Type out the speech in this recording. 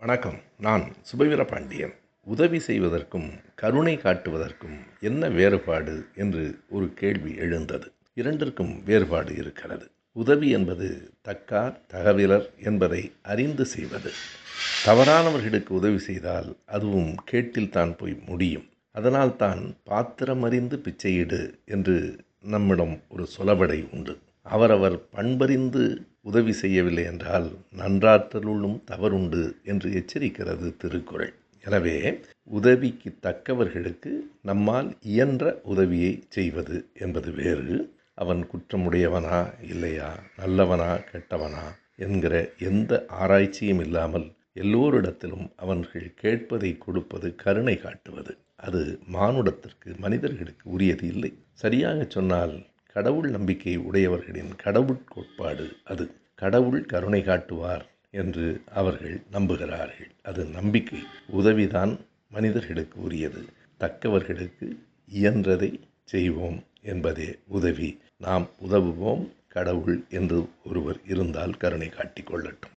வணக்கம். நான் சுபவீர பாண்டியன் உதவி செய்வதற்கும் கருணை காட்டுவதற்கும் என்ன வேறுபாடு என்று ஒரு கேள்வி எழுந்தது. இரண்டிற்கும் வேறுபாடு இருக்கிறது. உதவி என்பது தக்கார் தகவலர் என்பதை அறிந்து செய்வது. தவறானவர்களுக்கு உதவி செய்தால் அதுவும் கேட்டில் தான் போய் முடியும். அதனால் தான் பாத்திரம் அறிந்து பிச்சையிடு என்று நம்மிடம் ஒரு சொலவடை உண்டு. அவரவர் பண்பறிந்து உதவி செய்யவில்லை என்றால் நன்றாற்றலுள்ளும் தவறுண்டு என்று எச்சரிக்கிறது திருக்குறள். எனவே உதவிக்கு தக்கவர்களுக்கு நம்மால் இயன்ற உதவியை செய்வது என்பது வேறு. அவன் குற்றமுடையவனா இல்லையா நல்லவனா கெட்டவனா என்கிற எந்த ஆராய்ச்சியும் இல்லாமல் எல்லோரிடத்திலும் அவன்கள் கேட்பதை கொடுப்பது கருணை காட்டுவது. அது மானுடத்திற்கு மனிதர்களுக்கு உரியது இல்லை. சரியாக சொன்னால் கடவுள் நம்பிக்கை உடையவர்களின் கடவுள் கோட்பாடு அது. கடவுள் கருணை காட்டுவார் என்று அவர்கள் நம்புகிறார்கள். அது நம்பிக்கை உதவிதான் மனிதர்களுக்கு உரியது. தக்கவர்களுக்கு இயன்றதை செய்வோம் என்பதே உதவி. நாம் உதவுவோம் கடவுள் என்று ஒருவர் இருந்தால் கருணை காட்டிக் கொள்ளட்டும்.